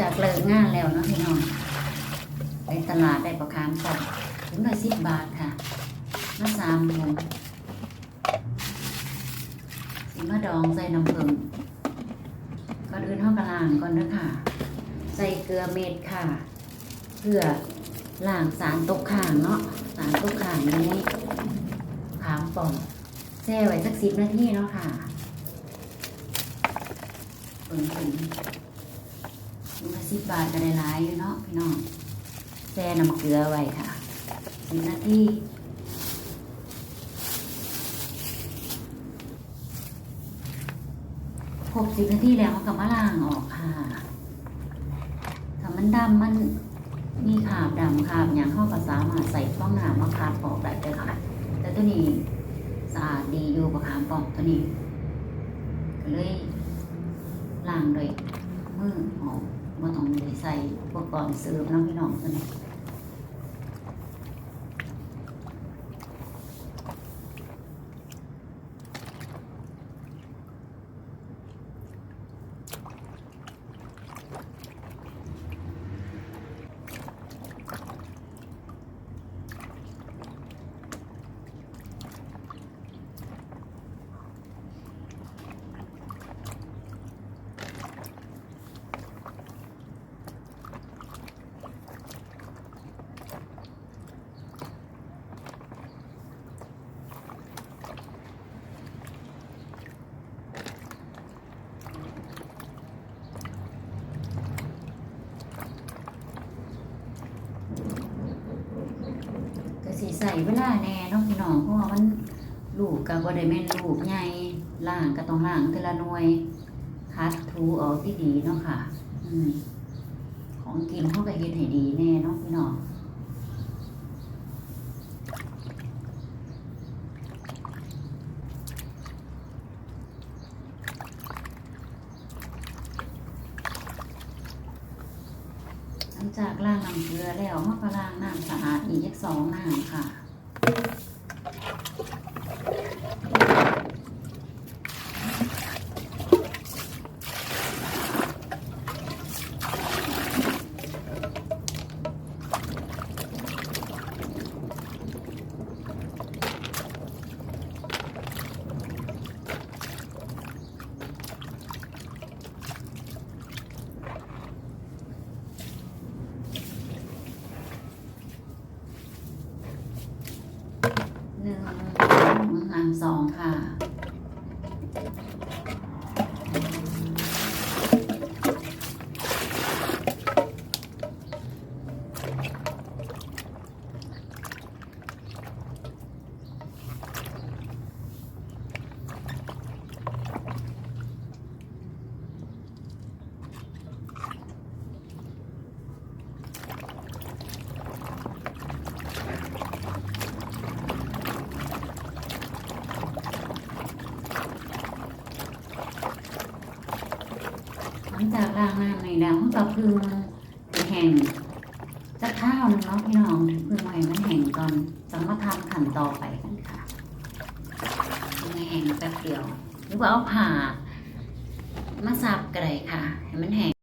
จากเลิกงานแล้วเนาะพี่น้อง ไปตลาดได้ประคามสดถึงได้สิบบาทค่ะมาสามถุงสิมาดองใส่น้ำผึ้งก่อนอื่นเท่ากระลางก่อนเด้อค่ะ ใส่เกลือเม็ดค่ะเพื่อล้างสารตกค้างเนาะ สารตกค้างอยู่ในขามป่องแช่ไว้สักสิบนาทีเนาะค่ะเปิดถึง สิบบาทก็ได้หลายอยู่เนาะพี่น้องแช่น้ำเกลือไว้ค่ะสิบนาทีครบสิบนาทีแล้วเขาก็มาล้างออกค่ะถ้ามันดำมันมีขาบดำขาบอย่างข้าก็สามารถใส่ฟองน้ำมาขาดออกได้เลยค่ะ แต่ตัวนี้สะอาดดีอยู่ประคามปอกตัวนี้ก็เลยล้างด้วยมือออก มาต้องเลยใส่อุปกรณ์เสริมเน้องพี่น้องตัวนี้ ก็สิ ใส่เวลาแน่เน้องพี่น้องเพราะว่ามันลูกกับบ่ได้แม่นลูกใหญ่ล่างก็ต้องล่างแต่ละหน่วยคัดทูออกที่ดีเนาะค่ะ อืมของกินเขาก็เฮ็ดให้ดีแน่เนาะพี่น้อง หลังจากล้างน้ำเกลือแล้วเราก็ล้างน้ำสะอาดอีกจักสองน้ำค่ะ หนึ่งมือหาง สองค่ะ ลังจากล้างน้ำในแล้วก็คือแห้งจะข้าวหนึงเนาะพี่น้องคือให้มันแห้งก่อนจะมาทำขั้นต่อไปกันค่ะมันแห้งแป๊บเดียว หรือว่าเอาผ่ามาสับก็ไรค่ะ ให้มันแห้ง